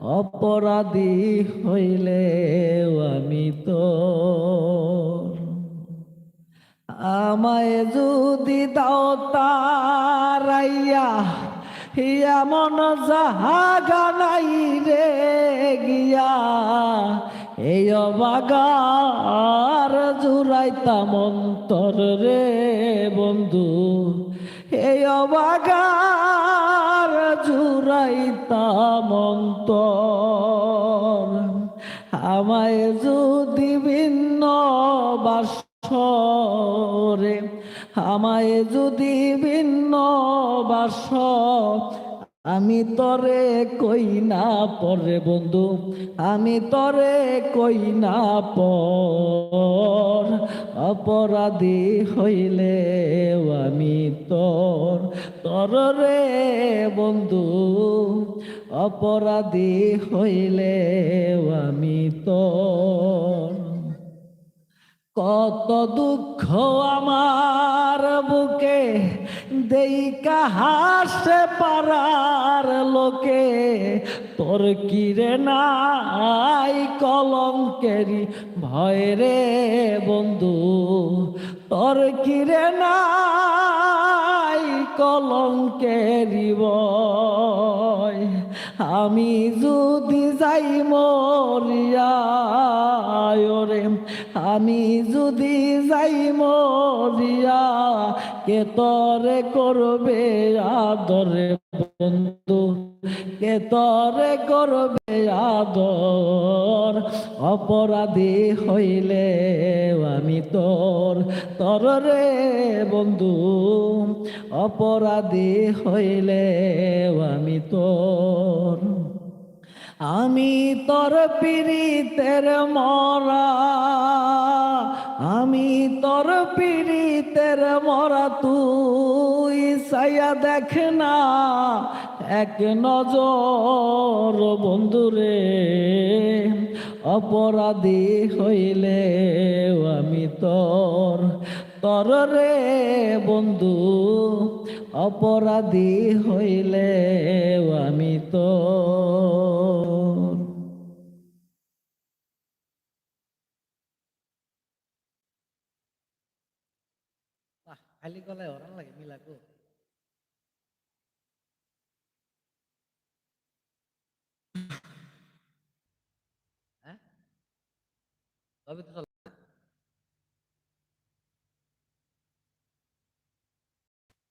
অপরাধী হইলে আমি তো। আমায় যদি দাও তারাইয়া, এমন জাহাগা নাই রে গিয়া। এই অবাগার জুড়াইতাম অন্তর রে বন্ধু, এই অবাগার জুড়াইতাম অন্তর। আমায় যদি ভিন্ন বাসরে, আমায় যদি ভিন্ন বাস আমি তরে কই না পরে বন্ধু, আমি তরে কই না পর। অপরাধী হইলে আমি তোর তর রে বন্ধু। অপরাধী হইলে আমি তোর কত দুঃখ আমার বুকে, দেইকা হাসে পারার লোকে। তোর কিরে নাই কলঙ্কেরি ভয় রে বন্ধু। তোর কিরে নাই কলঙ্কেরি বয় আমি যদি যাই মরিয়া আমি যদি যাই মরিয়া, কে তরে করবে আদরে বন্ধু? কে তরে করবে আদর? অপরাধী হইলে আমি তোর তর রে বন্ধু। অপরাধী হইলে আমি তোর আমি তোর পীড়িতের মরা, আমি তোর পীড়িতের মরা, তুই সাইয়া দেখ না, এক নজর বন্ধুরে অপরাধী হইলে আমি তোর, তর রে বন্ধু, অপরাধী হইলে Ah, kali kok orang lagi milaku. Hah? Tapi itu